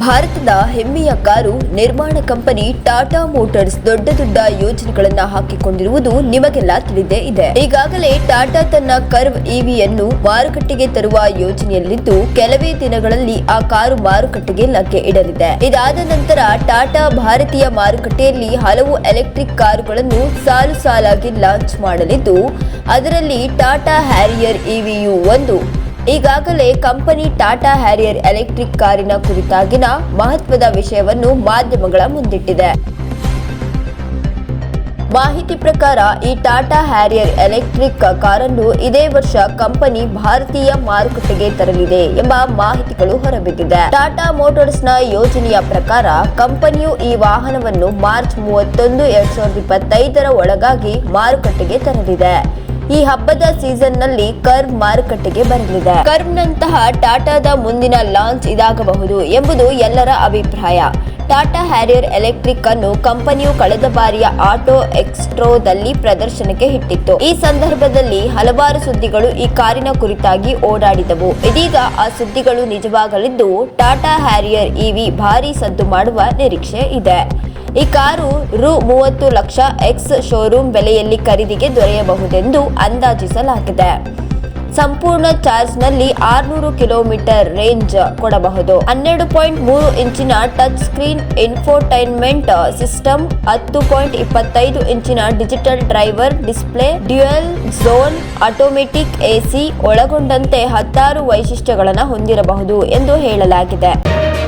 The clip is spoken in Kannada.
ಭಾರತದ ಹೆಮ್ಮೆಯ ಕಾರು ನಿರ್ಮಾಣ ಕಂಪನಿ ಟಾಟಾ ಮೋಟರ್ಸ್ ದೊಡ್ಡ ದೊಡ್ಡ ಯೋಜನೆಗಳನ್ನ ಹಾಕಿಕೊಂಡಿರುವುದು ನಿಮಗೆಲ್ಲ ತಿಳಿದೇ ಇದೆ. ಈಗಾಗಲೇ ಟಾಟಾ ತನ್ನ ಕರ್ವ್ ಇವಿಯನ್ನು ಮಾರುಕಟ್ಟೆಗೆ ತರುವ ಯೋಜನೆಯಲ್ಲಿದ್ದು ಕೆಲವೇ ದಿನಗಳಲ್ಲಿ ಆ ಕಾರು ಮಾರುಕಟ್ಟೆಗೆ ಲಗ್ಗೆ ಇಡಲಿದೆ. ಇದಾದ ನಂತರ ಟಾಟಾ ಭಾರತೀಯ ಮಾರುಕಟ್ಟೆಯಲ್ಲಿ ಹಲವು ಎಲೆಕ್ಟ್ರಿಕ್ ಕಾರುಗಳನ್ನು ಸಾಲು ಸಾಲಾಗಿ ಲಾಂಚ್ ಮಾಡಲಿದ್ದು, ಅದರಲ್ಲಿ ಟಾಟಾ ಹ್ಯಾರಿಯರ್ ಇವಿಯು ಒಂದು ಈಗಾಗಲೇ ಕಂಪನಿ ಟಾಟಾ ಹ್ಯಾರಿಯರ್ ಎಲೆಕ್ಟ್ರಿಕ್ ಕಾರಿನ ಕುರಿತಾಗಿನ ಮಹತ್ವದ ವಿಷಯವನ್ನು ಮಾಧ್ಯಮಗಳ ಮುಂದಿಟ್ಟಿದೆ. ಮಾಹಿತಿ ಪ್ರಕಾರ, ಈ ಟಾಟಾ ಹ್ಯಾರಿಯರ್ ಎಲೆಕ್ಟ್ರಿಕ್ ಕಾರನ್ನು ಇದೇ ವರ್ಷ ಕಂಪನಿ ಭಾರತೀಯ ಮಾರುಕಟ್ಟೆಗೆ ತರಲಿದೆ ಎಂಬ ಮಾಹಿತಿಗಳು ಹೊರಬಿದ್ದಿದೆ. ಟಾಟಾ ಮೋಟಾರ್ಸ್ನ ಯೋಜನೆಯ ಪ್ರಕಾರ, ಕಂಪನಿಯು ಈ ವಾಹನವನ್ನು ಮಾರ್ಚ್ ಮೂವತ್ತೊಂದು, ಎರಡ್ ಸಾವಿರದ ಇಪ್ಪತ್ತೈದರ ಒಳಗಾಗಿ ಮಾರುಕಟ್ಟೆಗೆ ತರಲಿದೆ. ಈ ಹಬ್ಬದ ಸೀಸನ್ನಲ್ಲಿ ಕರ್ವ್ ಮಾರುಕಟ್ಟೆಗೆ ಬರಲಿದೆ. ಕರ್ವ್ ನಂತಹ ಟಾಟಾದ ಮುಂದಿನ ಲಾಂಚ್ ಇದಾಗಬಹುದು ಎಂಬುದು ಎಲ್ಲರ ಅಭಿಪ್ರಾಯ. ಟಾಟಾ ಹ್ಯಾರಿಯರ್ ಎಲೆಕ್ಟ್ರಿಕ್ ಅನ್ನು ಕಂಪನಿಯು ಕಳೆದ ಬಾರಿಯ ಆಟೋ ಎಕ್ಸ್ಟ್ರೋದಲ್ಲಿ ಪ್ರದರ್ಶನಕ್ಕೆ ಇಟ್ಟಿತ್ತು. ಈ ಸಂದರ್ಭದಲ್ಲಿ ಹಲವಾರು ಸುದ್ದಿಗಳು ಈ ಕಾರಿನ ಕುರಿತಾಗಿ ಓಡಾಡಿದವು. ಇದೀಗ ಆ ಸುದ್ದಿಗಳು ನಿಜವಾಗಲಿದ್ದು, ಟಾಟಾ ಹ್ಯಾರಿಯರ್ ಇವಿ ಭಾರಿ ಸದ್ದು ಮಾಡುವ ನಿರೀಕ್ಷೆ ಇದೆ. ಈ ಕಾರು ರು ಮೂವತ್ತು ಲಕ್ಷ ಎಕ್ಸ್ ಶೋರೂಮ್ ಬೆಲೆಯಲ್ಲಿ ಖರೀದಿಗೆ ದೊರೆಯಬಹುದೆಂದು ಅಂದಾಜಿಸಲಾಗಿದೆ. ಸಂಪೂರ್ಣ ಚಾರ್ಜ್ನಲ್ಲಿ ಆರುನೂರು ಕಿಲೋಮೀಟರ್ ರೇಂಜ್ ಕೊಡಬಹುದು. ಹನ್ನೆರಡು ಪಾಯಿಂಟ್ ಮೂರು ಇಂಚಿನ ಟಚ್ ಸ್ಕ್ರೀನ್ ಇನ್ಫೋಟೈನ್ಮೆಂಟ್ ಸಿಸ್ಟಮ್, ಹತ್ತು ಪಾಯಿಂಟ್ ಇಪ್ಪತ್ತೈದು ಇಂಚಿನ digital driver display, dual zone, automatic AC ಒಳಗೊಂಡಂತೆ ಹತ್ತಾರು ವೈಶಿಷ್ಟ್ಯಗಳನ್ನು ಹೊಂದಿರಬಹುದು ಎಂದು ಹೇಳಲಾಗಿದೆ.